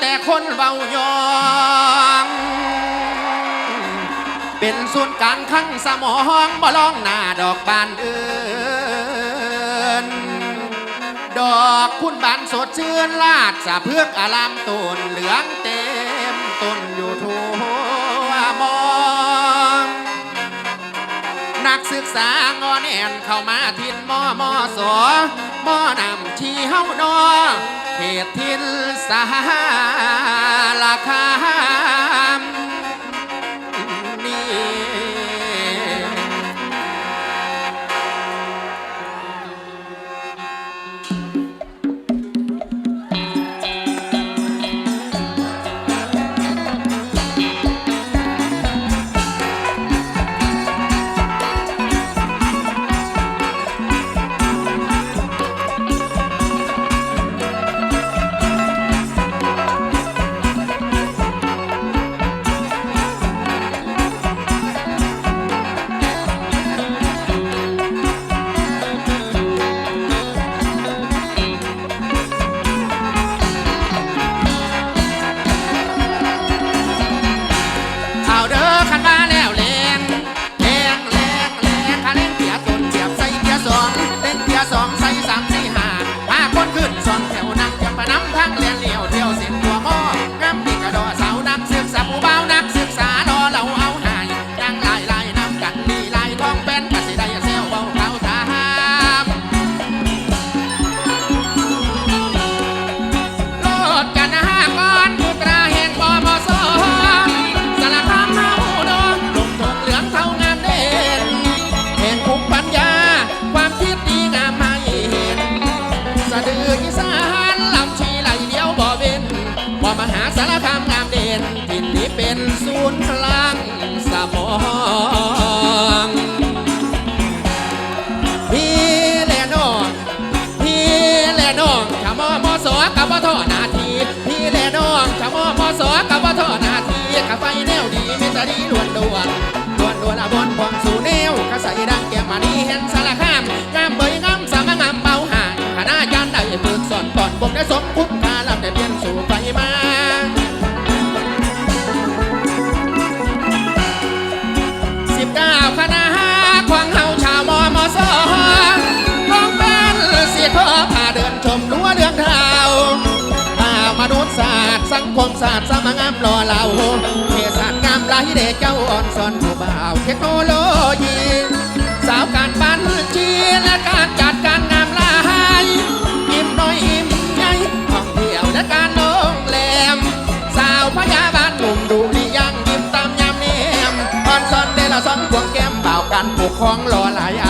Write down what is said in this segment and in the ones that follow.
แต่คนเบายองเป็นส่วนกลางข้างสมองบ่ลองหน้าดอกบานเอินดอกคุณบานสดชื่นลาดสะเพือกอารามตูนเหลือง ศึกษางอแอนเข้ามาทินมอมอสอมอนำที่เฮานอเขตทินสาลาคา ค บ่ทอนาทีพี่แลน้องขมอพอสอกับบ่ทอนาทีกับไฟแนวดีมิตรดีล้วนดู ศาสตร์สมงามรอเราเทศาสตร์งามลายเด็กเจ้าอ่อนสอนผู้บ่าวเทคโนโลยี สาวการบ้านจีและการจัดการงามลายอิ่มน้อยอิ่มใหญ่ท่องเที่ยวและการโรงแรม สาวพยาบาลหนุ่มดูดียังยิ้มตามยามเนียมอ่อนซอนเดละซอนพวงแก้มเป่ากันปกครองรอหลายอายเอ้ย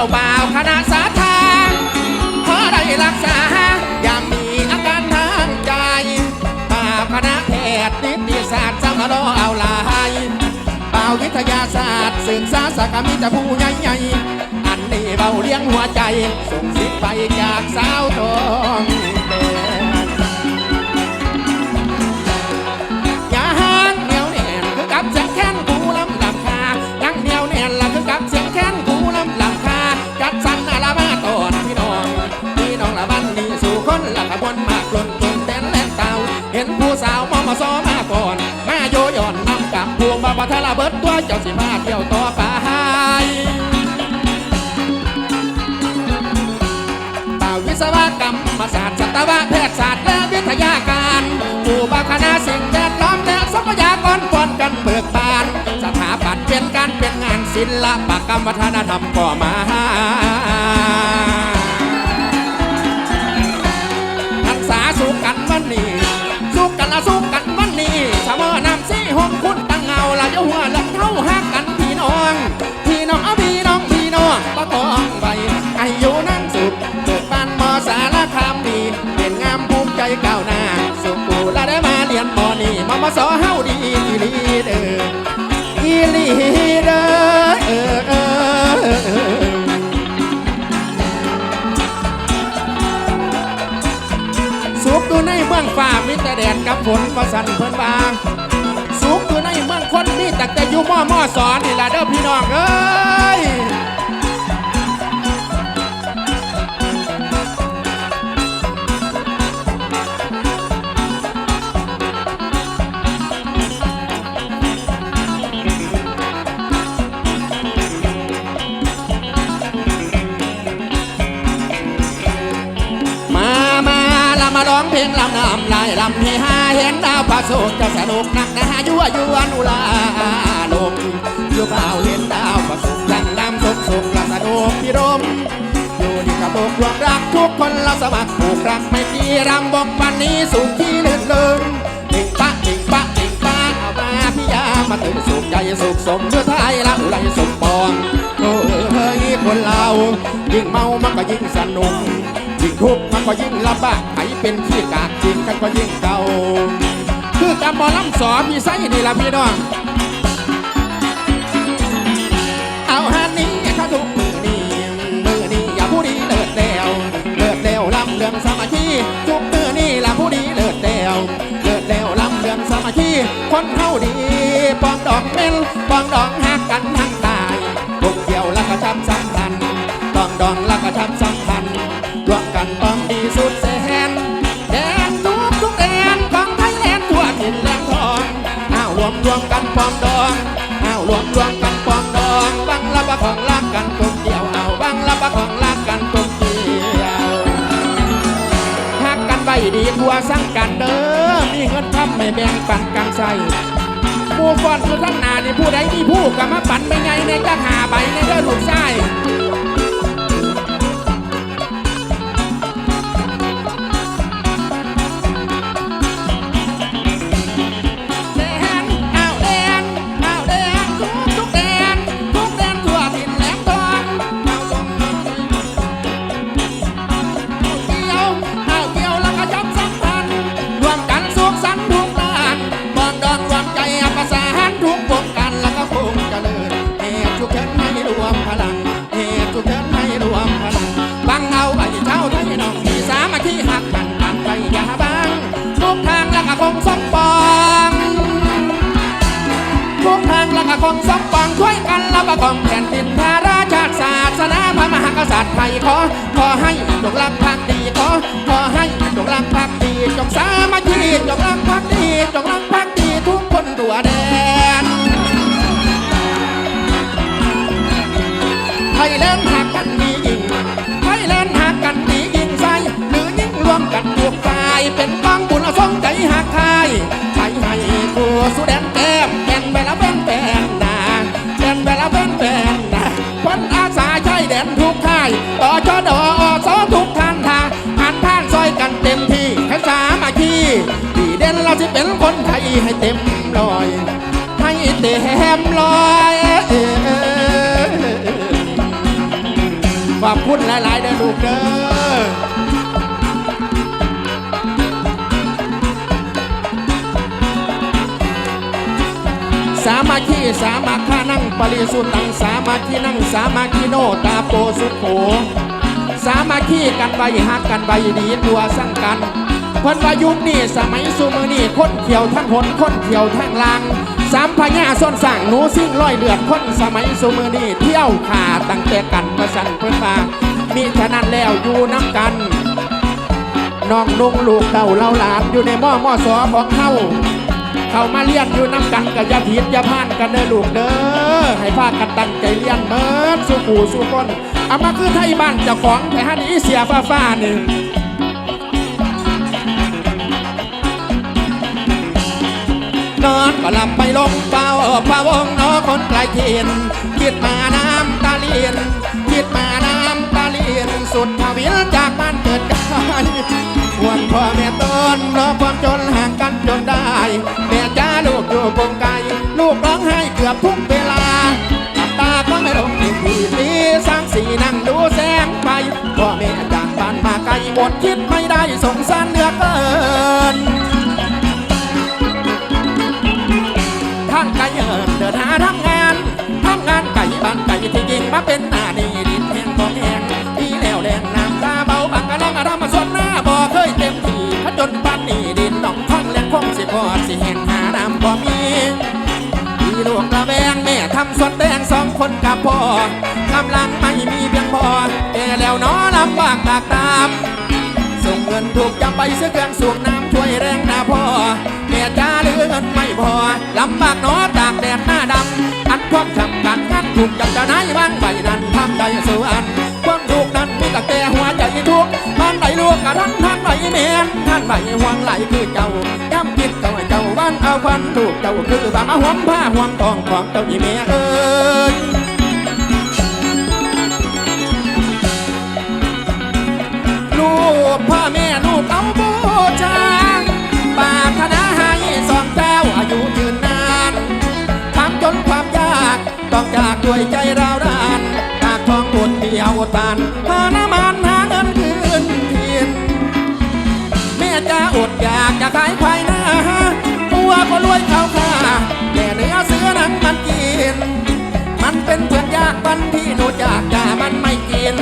อ่ยเกี่ยวบ่าวคณะสาทางขอได้รักษา ยามมีอาการทางใจบ่าวคณะแพทย์นิติศาสตร์สมรอเอาลายบ่าววิทยาศาสตร์สื่อสาสกมิจะผู้ใหญ่ๆอันนี้เบาเลี้ยงหัวใจส่งสิทธิ์ไปจากสาวทอง บัทละเบิดตัวเจ้าสิมาเที่ยวต่อไปป่าวิศวกรรมศาสตร์สัตวแพทยศาสตร์และวิทยาการผู้บาคณะสิ่งแวดล้อมและทรัพยากรปนกันเบิกบาน สถาปัตย์เป็นการเป็นงานศิลปกรรมวัฒนธรรมก็มา สอเฮาดีอีลีเด้ออีลีเด้อสุขอยู่ในเมืองฟ้ามิแต่แดดกับฝนประสันเพิ่นบางสุขอยู่ในเมืองคนนี่แต่แต่อยู่มอมอสอนนี่ล่ะเด้อพี่น้องเอ้ย ร้องเพลงลำน้ำลายลำเฮฮาเห็นดาวพระศุกจะสนุกนักนะยั่วยวนอุลาลมอยู่เปล่าเห็นดาวพระศุกดังลำสุกสุกละสนุกพิรมอยู่ที่กระบอกวงรักทุกคนเราสมัครผูกรักไม่ตีรำบอกวันนี้สุขที่เลื่อนเลินติงปะติงปะติงปะเอามาพิยามาถึงสุขใจสุขสมเพื่อไทยละอุไรสมปองโอ้เฮ้ยคนเรายิ่งเมามันก็ยิ่งสนุก ยิ่งทุกข์มันก็ยิ่งลำบากใครเป็นขี้กากจริงกันก็ยิ่งเก่าคือกำบอลำสอพี่ไส้นี่ละพี่น้องเอาฮันนี้ถ้าทุกมือนี้มือนี้อย่าผู้ดีเลิศเดวเลิศเดวลำเรื่องสมัคคีทุกมือนี้ละผู้ดีเลิศเดวเลิศเดวลำเรื่องสมัคคีคนเฮาดีปองดอกเมลปองดองหักกันทั้งตายพวกเกี่ยวแล้วก็ช้ำสำคัญปองดองแล้วก็ ดีทัวสั่งกันเด้อ มีเงินทำไม่แบ่งปันกันใส่ผู้ฟอนคือทั้งนานี่ผู้ใดมีผู้กับมาปันไม่ไงในจะหาใบในเด้อลูกชาย จงสามัคคีจงรักภักดีจงรักภักดีทุกคนตัวแดนไทยแลนด์หักกันดียิ่งไทยแลนด์หักกันดียิ่งใสหรือยิ่งรวมกันทุกฝ่ายเป็นกองบุญสงใจหักไทยไทยให้กูสุดแดนแก้มเป็นเวลาเป็นแฟนนาเป็นเวลาเป็นแฟนนาคนอาสาใช้แดนทุกท่ายต่อชอดอสอทุก คนไทยให้เต็มร้อย ให้เต็มร้อยขอบคุณหลายๆเด้อลูกเด้อสามาคีสามาคานั่งปริสุทธังสามาคีนั่งสามาคีโนตาโปสุโขสามาคีกันไว้หักกันไว้ดีตัวสั่งกัน เพิ่นว่ายุคนี้สมัยสุมือนี้คนเขียวทั้งหนคนเขียวทั้งลางสามพญาส้นสั่งหนูซิ่งร้อยเลือดคนสมัยสุมือนี้เที่ยวขาตั้งแต่กันประสันเพิ่นมามีฉะนั้นแล้วอยู่น้ำกันน้องนุ่งลูกเต่าเล่าหลานอยู่ในหม้อหม้อสอของเฮาเขามาเลี้ยนอยู่น้ำกันกับยาผิดยาพานกันเด้อลูกเด้อให้พากันตั้งใจเลี้ยนเมิดสู้ปู่สู้คนเอามาคือไทยบ้านเจ้าของแต่ฮันนี้เสียฟ้าฟ้านี่ อนก็หลับไปลงเฝ้าพระวงน้อคนไกลเทียนคิดมาน้ำตาเลียนคิดมาน้ำตาเลียนสุดทวิลจากบ้านเกิดกายห่วงพ่อแม่ต้นรอความจนห่างกันจนได้แม่จ้าลูกอยู่กงไกลลูกร้องไห้เกือบทุกเวลาตาก็ไม่ลงอีกทีตีสางสีนั่งดูแสงไฟพ่อแม่จากบ้านมาไกลหมดคิ เป็นหน้าดีดินแห้งขอแห้งดีแล้วแรงน้ำตาเบาบางกะลองอารมณ์มาสวนหน้าบ่เคยเต็มที่พระจนปันนี่ดินหนองท่งแหลงคงสิพอดสิแห่งหาน้ำบ่มีมีลูกระแวงแม่ทำสวนแดงสองคนกับพ่อกำลังไม่มีเพียงพอแต่แล้วน้อลำบากตากตาม ส่งเงินถูกจำไปซื้อเครื่องสูบน้ำช่วยแรงหน้าพ่อแม่จ้าเหลือเงินไม่พอลำบากหนอตากแดดหน้าดำอันความทำกา รงานถูกจับจะไหนบ้างใบนั้นทำได้สวนความถูกนั้นมีแต่แก่หัวใจทุกข์ท่านใดลูกกะท่านท่านใดเมียนท่านานใบห่วงไหลคือเจ้าย้ำคิดเจ้าเจ้าบ้านเอาควันถูกเจ้าคือบ้ามาหวงผ้าหวงทองของเจ้าอีเมียเอ้ยลูกพ่อแม่ลูกเอาบูชาปารถนาให้สองแก้วอายุยืนนานทำจนความยากต้องจาก ด้วยใจราวดานปากท้องอดเดียวอดบานหาน้ำมันหาเงินคืนทินแม่จะอดอยากจะขายควายหน้าตัวก็รวยเขาค่าแก่เนื้อเสือนั้นมันกิน มันเป็นเพื่อนยากบันที่หนูจากอย่มันไม่กิน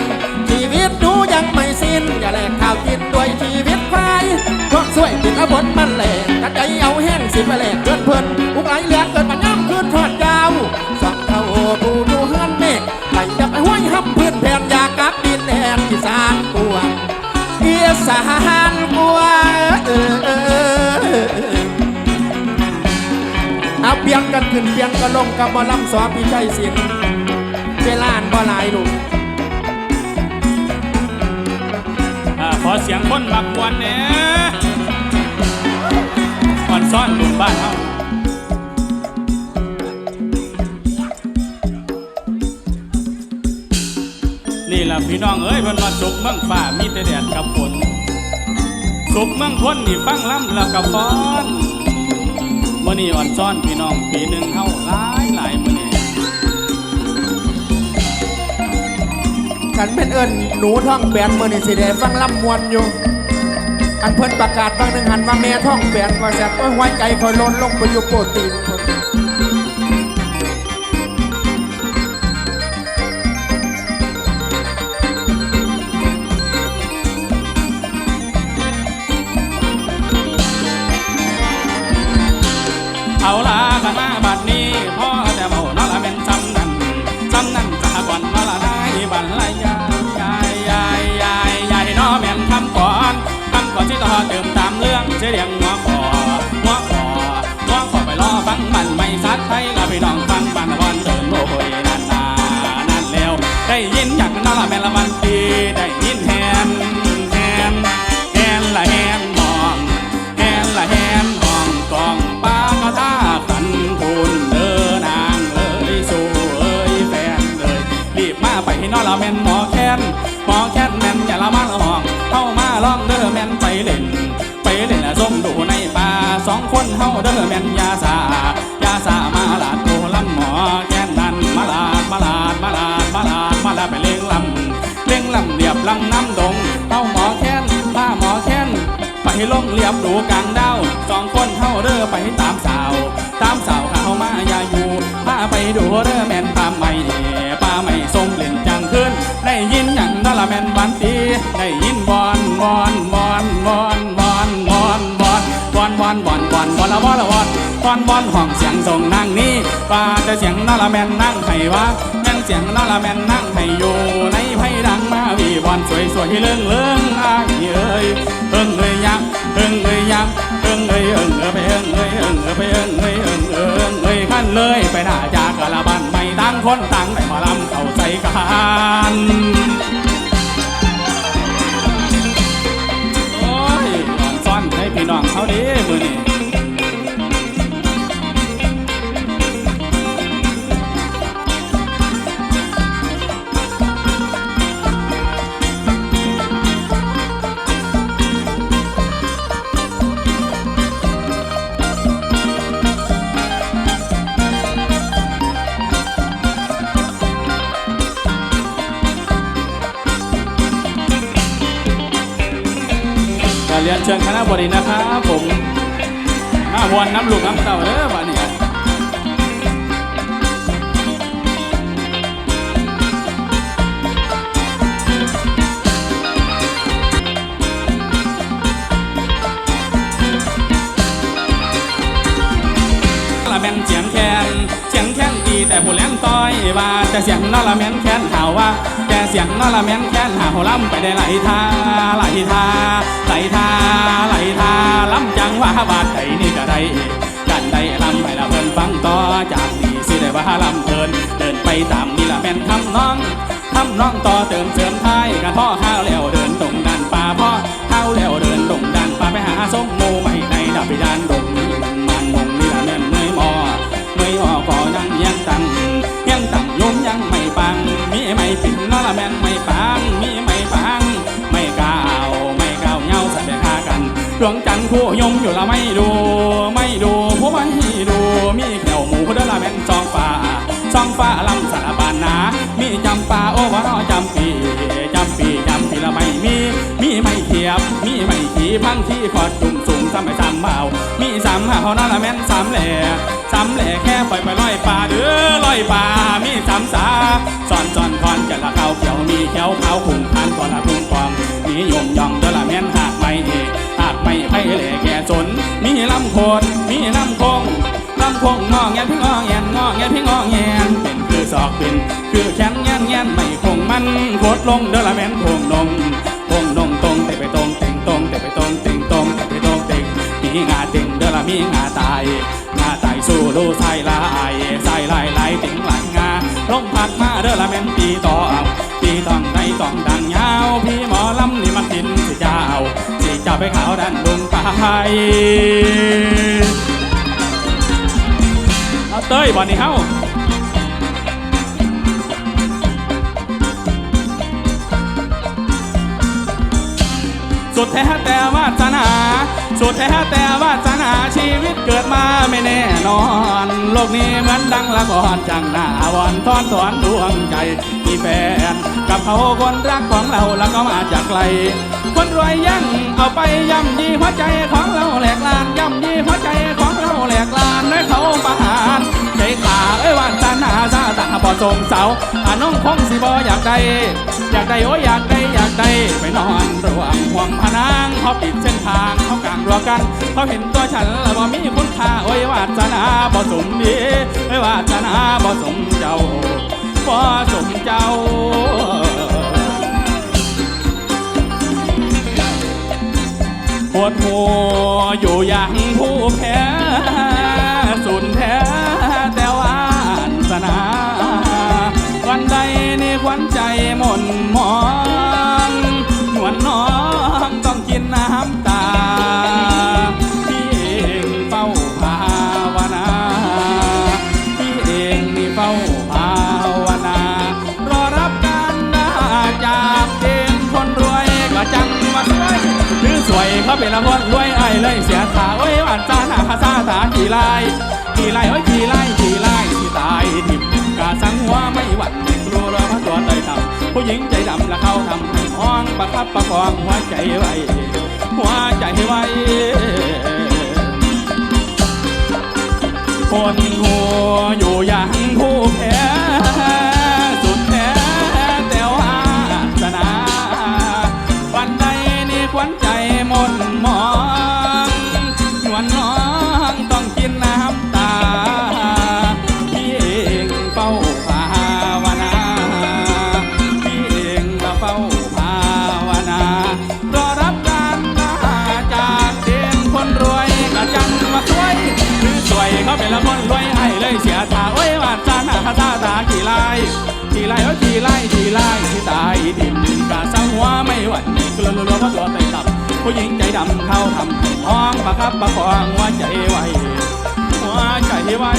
ชีวิตหนูยังไม่สิ้นอย่าแลกข้าวกินด้วยชีวิตควายเพราะสวยติดอาบนมันแหลกกระใจเอาแห้งสิไปแหลกเกินเพิ่อนอุกไหลเหลือเกินมันย่ำคืนทอดยา องเท่าผู้ดูเฮือนเมฆไหลจะไปห้วยห้ำพื้นแผ่นอยากกลับดินแดนที่สานกวงเอียสานกวเออเอาเปียนกันขึ้นเปียนกันลงกับหมอลำสอพี่ใจสินเวลานบ่หลายลูกอ่าขอเสียงคนมักมวนเนี่ยอ่อนซ่อนลุมบ้านเฮา นี่ล่ะพี่น้องเอ้ยเพิ่นว่าสุกเมืองฟ้ามีแต่แดดกับฝนสุกเมืองพ้นนี่ฟังล่ำแล้วกับฟ้อนมื้อนี้อ่อนซ่อนพี่น้องปีหนึ่งเฮาหลายหลายมื้อนี้กันเป็นเอิญหนูท่องแบนเมื่อนี่สิได้ฟังลำมวนอยู่อันเพิ่นประกาศบางหนึ่งหันว่าแม่ท่องแบนว่าแซ่บโอ้ยหัวใจคอยล้นลงไปอยู่โปรตีน เรื่องเสียเรียงหัวคอหัวคอหัวคอไปรอฟังบันไม่ซัดไทยกับพี่น้องฟังบันวันเดินโอ้ยนั่นนานั่นแล้วได้ยินอยากนอละแม่ละมันดีได้ยินแฮนแฮนแฮนละแฮนมองแฮนละแฮนห้องกองป้ากระทาขันพูนเดินนางเอ้ยสู่เอ้ยแฟนเอ้ยรีบมาไปให้นอนละแม่นหมอแค้นหมอแค้นแม่นาเด้อแม่นยาสายาสามาลาดโกลำหมอแค้นนั้นมาลาดมาลาดมาลาดมาลาดมาลาไปเลี้ยงลำเลี้ยงลำเรียบลำน้ำดงเฮาหมอแค้นป้าหมอแค้นไปลงเลียบดูกลางดาวสองคนเท่าเด้อไปตามสาว ตามสาวเข้ามาอย่าอยู่พาไปดูเด้อแม่นปาไม่ป้าไม่ทรงเล่นจังขึ้นได้ยินอย่างนั่นละแม่นวันตีได้ยิน อนบอละบอนละบอนบอนห้องเสียงส่งนางนี้ป้าแต่เสียงนั่นละแมนนั่งให้ว่าแม่นเสียงนั่นละแมนนั่งให้อยู่ในไพ่ดังมาวีบอนสวยสวยเลื่องเลื่องอ้ายเอ้ยเอิงเอ้ยยังเอิงเอ้ยยังเอิงเอ้ยเอิงเอ้ยไปเอิงเอ้ยเอิงเอ้ยไปเอิงเอ้ยเอิงเอิงเอ้ยขั้นเลยไปหน้าจากกะละบันไม่ตั้งคนตั้งได้มาลำเข้าใจกันโอ้ยอ่อนซ่อนให้พี่น้องเขาดีมือนี่ รียนเชิญคณะบดีนะครับผมมาวนน้ำลูกน้ำเต่าเด้อวันนี้ละแม่นเสียงแคนเสียงแคนดีแต่ผู้แหลมต้อยว่าแต่เสียงนั่นละแม่นแคนหาว่าแเสียงนั่นละแม่นแคนหาวลำไปได้ไหลทาไหลทาไหลทาไหลทาลำจังว่าบาดใจนี่ก็ได้กันได้ลำให้ละเพิ่นฟังต่อจากนี้สิได้ว่าลำเพิ่นเดินไปตามนี่ละแม่นคำน้องคำน้องต่อเติมเสริมท้ายกันพ่อข้าวแล้วเดินตรง ดวงจันทร์คู่ยมอยู่ละไม่ดู ไม่ดูผู้ไม่ดู มีแขวหมูเดอละแม่นซองฟ้าซองฟ้าลำสารบานนา มีจำปาโอวานอจำปีจำปีจำปีละไม่มี มีไม่เขียบ มีไม่ขีพังที่ขอดจุ่มสูงซ้ำไปซ้ำเบามีสามหาเขานั่นละแม่นสามแหล่สามแหล่แค่ปล่อยไปลอยป่าเด้อลอยป่ามีสามสาซอนซ่อนคอนจะละเขาเขียวมีแขวขาวขุ่งพันก่อนละทุ่งกองมียมยองเด้อละ ไม่ไพ่เหล่แก่สน มีลำโคนมีลำคงลำคงงอแงพี่งอแงงอแงพี่งอแงเป็นคือศอกเป็นคือแขนแงนแงนไม่คงมันโคตรลงเด้อละแม่นคงลงคงลงตรงแต่ไปตรงเต็งตรงแต่ไปตรงเต็งตรงแต่ไปตรงเต็งมีงาเต็งเด้อละมีงาตายงาตายสู้ดูใส่ลายใส่ลายลายติงหลังงาลมพัดมาเด้อละแม่นตีต่อตีต้องในต้องดังยาวพี่หมอลำนี่มันกินสิเจ้า จะไปขาวดันลุงไปเอาเต้ยบอลนี่เฮ้า สุดแท้แต่วาสนา สุดแท้แต่วาสนาชีวิตเกิดมาไม่แน่นอน โลกนี้เหมือนดังละครจังหน้าวอนทอนถอนดวงใจมีแฟนกับเขาคนรักของเราแล้วก็มาจากไกล คนรวยยั่งเอาไปย่ำยีหัวใจของเราแหลกลานย่ำยีหัวใจของเรา แหลกลานด้วยเขาประหารใจขาเอ้ยวานตาหนาซาตาบอดทรงเสาอาน้องคงสิบออยากได้ อยากได้โอ้อยากได้อยากได้ไปนอนระหว่างห่วงพนางเขาปิดเส้นทางเขากลางรัวกันเขาเห็นตัวฉันแล้วบ่มีคุณค่าโอ้ยวาสนาบ่สมดีโอ้ยวาสนาบ่สมเจ้าบ่สมเจ้า ปวดหัวอยู่อย่างผู้แพ้สุนแท้แต่ว่าสนาวันใดนี่วันใจหม่น วยเขาเป็นรวยไอ้เลยเสียขาโอ้ยหวานจาหน้าคาซาตาขี่ไล่ขี่ไล่โอ้ยขี่ไล่ขี่ลายที่ตายทิมกาสังหัวไม่หวั่นไม่กลัวรอพระตัวเตยต่ำผู้หญิงใจดำและเขาทำให้ห้องประคับประคองหัวใจไว้หัวใจไว้ หวไม่หวั่นกลัวรัวเพราะตัวใจดำผู้หญิงใจดำเข้าทำห้องประคับประคองว่าใจไวว่าใจไว้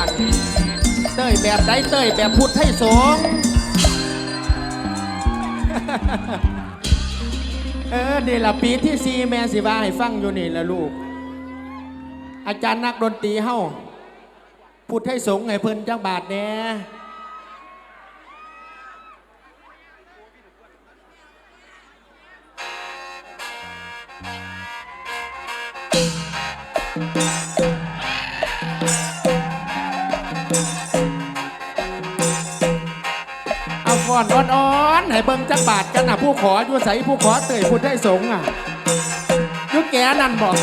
าบัดเต้ยแบบใดเต้ยแบบพุทธให้สงเออนี่ละปีที่ซีแม่สิว่าให้ฟังอยู่นี่ละลูก อาจารย์นักดนตรีเฮาพุทธให้สงให้เพิ่นจังบาทเนี่ย กบาทกันนะผู้ขออยู่ใสผู้ขอเตยพุทธให้สงอะยุแกนั่นบอก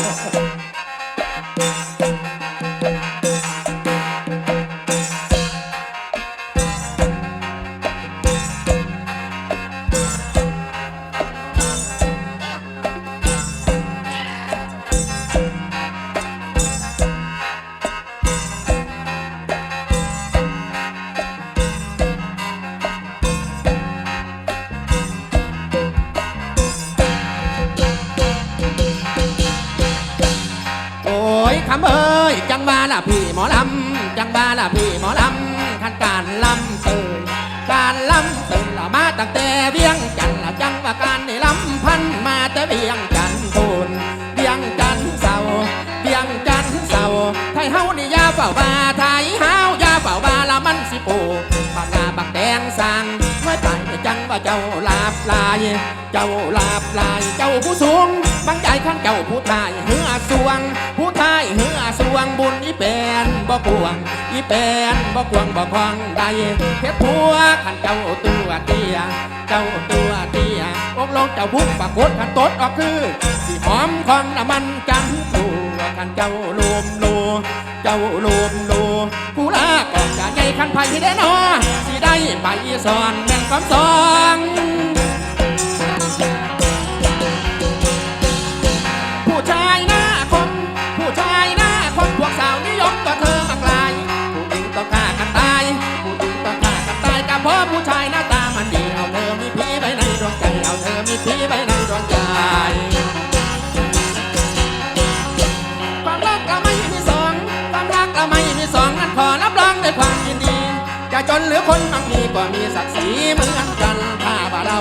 ังว่าเจ้าลาบลาย เจ้าลาบลาย เจ้าผู้สูงบางใจขันเจ้าผู้ทายเหือสวง ผู้ทายเหือสวงบุญอีเป็นบ่กวง อีเป็นบ่กวงบ่คองใดเฮ็ดผัวขันเจ้าตัวเตี้ย เจ้าตัวเตี้ยอกลงเจ้าบุกปากกดขันตดออกคือสิหอมของน้ำมันจันตัวขันเจ้าลูมลู เจ้าลูมลูผู้ลาก็จะใหญ่ขันไผ่ได้นอสิได้ไปสอนแม่นความสอง ก็มีศักดิ์ศรีเหมือนกันถ้าว่าเรา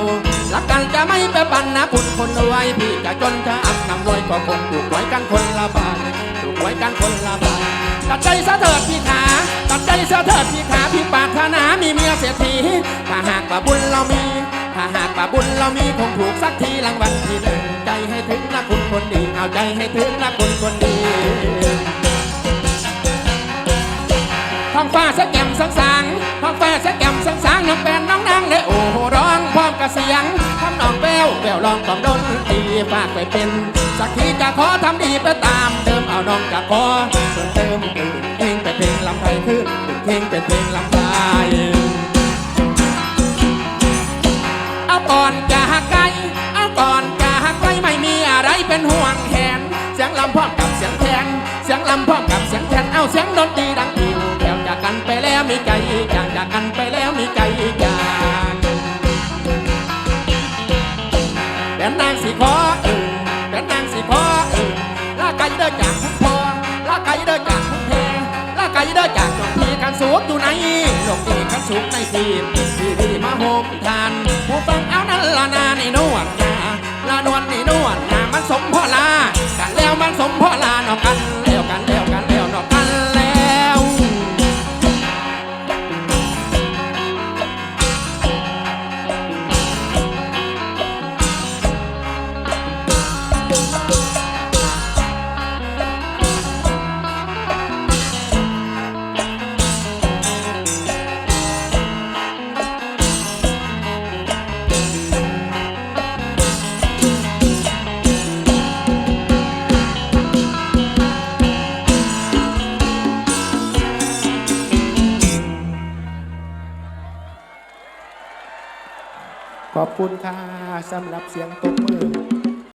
รักกันจะไม่ไปปันนะคุณคนรวยพี่จะจนจะอับนำรวยก็คงถูกไว้กันคนละบาทถูกไว้กันคนละบาทตัดใจซะเถิดพี่ขาตัดใจซะเถิดพี่ขาพี่ปารถนามีเมียเศรษฐีถ้าหากว่าบุญเรามี ถ้าหากว่าบุญเรามีคงถูกสักทีรางวัลที่หนึ่งใจให้ถึงนะคุณคนดีเอาใจให้ถึงนะคุณคนดี ท้องฟ้าสะแก่มสังสางท้องฟ้าสะแก่มสังสางน้องแปนน้องนางได้โอ้โหร้องพร้อมกับเสียงทำนองแววแววลองของดนตรีฝากไปเป็น สักทีจะขอทำดีไปตามเดิมเอาน้องจะขอเพิ่มเติมตื่นเพลงเป็นเพลงลำไพขึ้นเพลงเป็นเพลงลำไพเอาก่อนจะหักไกลเอาก่อนจะหักไกลไม่มีอะไรเป็นห่วงแหน เสียงลำพร้อมกับเสียงแคนเสียงลำพร้อมกับเสียงแคนเอาเสียงดนตรีดัง มีใจอีกอย่างจากกันไปแล้วมีใจอีกอย่างเป็นนางสีขอเออเป็นนางสีขอเออลากไก่เด้อจากคุณพ่อลากไก่เด้อจากคุณแม่ลากไก่เด้อจากหลวงพี่กันสูงอยู่ไหนหลวงพี่กันสูงในทีมที่พี่มาโฮมทานผู้ฟังเอานั้นละนาในนวล สำหรับเสียงต